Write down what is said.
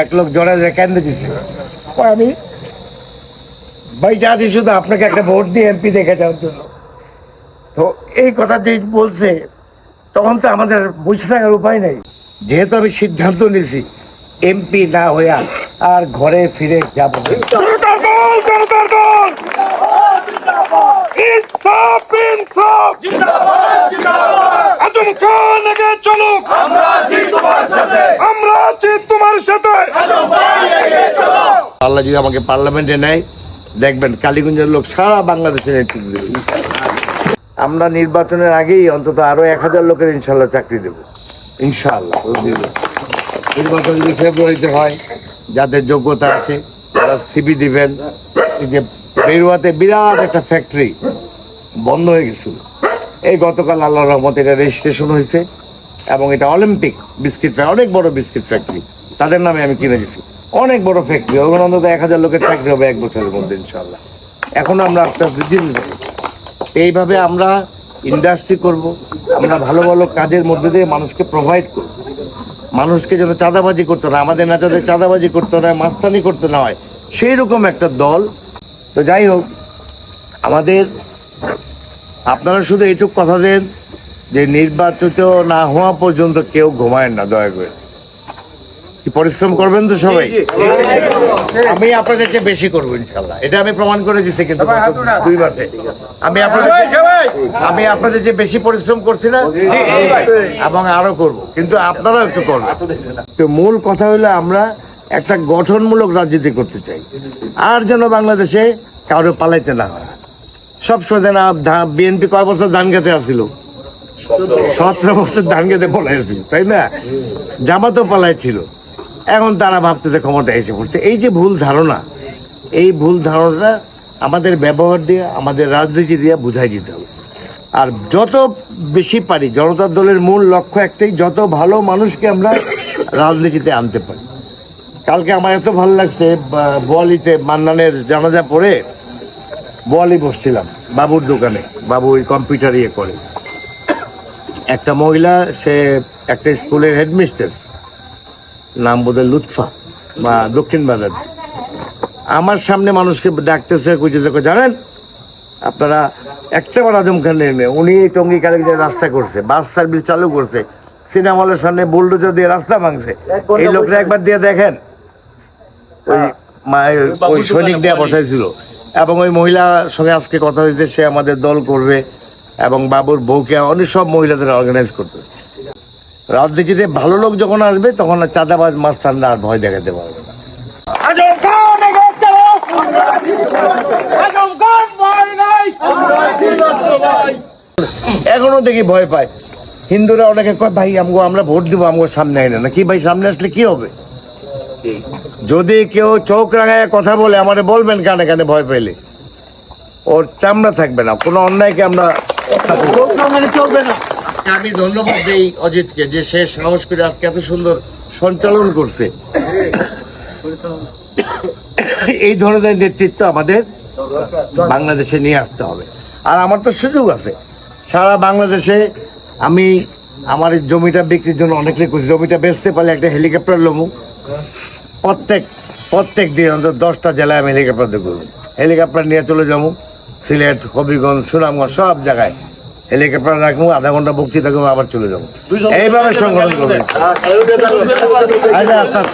এক লোক জড়া যে কেন দিছে। আমি ভাই চাচ্ছি শুধু আপনাকে একটা ভোট দিয়ে এমপি দেখে যাওয়ার জন্য। তো এই কথা যে বলছে, তখন তো আমাদের বুঝতে থাকার উপায় নেই। যেহেতু আমি সিদ্ধান্ত নিয়েছি, এমপি না হইয়া আর ঘরে ফিরে যাব না। জনতার দল জনতার দল ইনসাফ ইনসাফ আজম খান আগে চলুক। আমরা আছি তোমার সাথে। আমরা আছি তোমার সাথে। আল্লাহ যদি আমাকে পার্লামেন্টে নেয় দেখবেন কালীগঞ্জের লোক সারা বাংলাদেশে নেতৃত্ব দেবে। আমরা নির্বাচনের আগেই অন্তত আরও এক হাজার লোকের ইনশাল্লাহ চাকরি দেবো। ইনশাল্লাহ নির্বাচন যদি ফেব্রুয়ারিতে হয় যাদের যোগ্যতা আছে তারা সিবি দিবেন। যে বেরুয়াতে বিরাট একটা ফ্যাক্টরি বন্ধ হয়ে গেছিল। এই গতকাল আল্লাহ রহমত এটা রেজিস্ট্রেশন হয়েছে এবং এটা অলিম্পিক বিস্কিট ফ্যাক্টরি অনেক বড় বিস্কিট ফ্যাক্টরি তাদের নামে আমি কিনে দিছি অনেক বড় ফ্যাক্টরি ওখানে অন্তত এক হাজার লোকের চাকরি হবে এক বছরের মধ্যে ইনশাল্লাহ এখন আমরা আস্তে আস্তে দিন এইভাবে আমরা ইন্ডাস্ট্রি করব, আমরা ভালো ভালো কাজের মধ্যে দিয়ে মানুষকে প্রোভাইড করব। মানুষকে যেন চাঁদাবাজি করতে না আমাদের নেতাদের চাঁদাবাজি করতে না মাস্তানি করতে না হয় সেই রকম একটা দল তো যাই হোক আমাদের আপনারা শুধু এইটুক কথা দেন যে নির্বাচিত না হওয়া পর্যন্ত কেউ ঘুমায় না দয়া করে। পরিশ্রম করবেন তো সবাই? আমি আপনাদের চেয়ে বেশি করব ইনশাল্লাহ এটা আমি প্রমাণ করে দিচ্ছি কিন্তু দুই মাসে। আমি আপনাদের আমি আপনাদের যে বেশি পরিশ্রম করছি না এবং আরও করব। কিন্তু আপনারাও একটু করবেন। তো মূল কথা হলো আমরা একটা গঠনমূলক রাজনীতি করতে চাই। আর যেন বাংলাদেশে কারও পালাইতে না হয়। সবসময় যেন বিএনপি কয় বছর ধান খেতে আসছিল? সতেরো বছর ধান খেতে পলাইছিল তাই না? জামাতও পালাই ছিল এখন তারা ভাবতেছে ক্ষমতা এসে পড়ছে। এই যে ভুল ধারণা, এই ভুল ধারণাটা আমাদের ব্যবহার দিয়ে, আমাদের রাজনীতি দিয়ে বুঝাই দিতে হবে। আর যত বেশি পারি জনতা দলের মূল লক্ষ্য একটাই, যত ভালো মানুষকে আমরা রাজনীতিতে আনতে পারি। কালকে আমার এত ভালো লাগছে বোয়ালিতে মান্নানের জানাজা পড়ে বোয়ালি বসছিলাম বাবুর দোকানে। বাবু ওই কম্পিউটার ইয়ে করে। একটা মহিলা সে একটা স্কুলের হেডমিস্ট্রেস নাম বোধহয় লুৎফা বা দক্ষিণ বাজার। আমার সামনে মানুষকে ডাকতেছে কই, জানেন আপনারা একটাবার আজম খান নেই উনি এই টঙ্গি কালীগঞ্জের রাস্তা করছে বাস সার্ভিস চালু করছে সিনেমা হলের সামনে বুলডোজার দিয়ে রাস্তা ভাঙছে। এই লোকটা একবার দিয়ে দেখেন। ওই মা- ওই সৈনিক দেয়া বসাইছিল। এবং ওই মহিলার সঙ্গে আজকে কথা হয়েছে সে আমাদের দল করবে এবং বাবুর বউকে অনেক সব মহিলাদের অর্গানাইজ করবে রাজনীতিতে ভালো লোক যখন আসবে তখন আর চাঁদাবাজ মাস্তানরা আর ভয় দেখাতে পারবে না। এখনও দেখি ভয় পায়। হিন্দুরা অনেকে কয় ভাই আমগো আমরা ভোট দিব আমগো সামনে আইনা না। কি ভাই সামনে আসলে কি হবে? যদি কেউ চোখ রাঙায় কথা বলে আমারে বলবেন কানে কানে ভয় পেলে? ওর চামড়া থাকবে না কোনো অন্যায়কে আমরা চলবে না। আমি ধন্যবাদ দেই অজিতকে যে সে সাহস করে আজকে এত সুন্দর সঞ্চালন করছে। এই ধরনের নেতৃত্ব আমাদের বাংলাদেশে নিয়ে আসতে হবে। আর আমার তো সুযোগ আছে। সারা বাংলাদেশে আমি আমার এই জমিটা বিক্রির জন্য অনেক রেখেছি জমিটা বেচতে পারলে একটা হেলিকপ্টার লমু। প্রত্যেক প্রত্যেক দিন অন্তত দশটা জেলায় আমি হেলিকপ্টার দেখব। হেলিকপ্টার নিয়ে চলে যাব সিলেট হবিগঞ্জ সুনামগঞ্জ সব জায়গায়। হেলিকপ্টার রাখব আধা ঘণ্টা বক্তৃতা করব আবার চলে যাব। এইভাবে সংগঠন করব। আচ্ছা, আপনার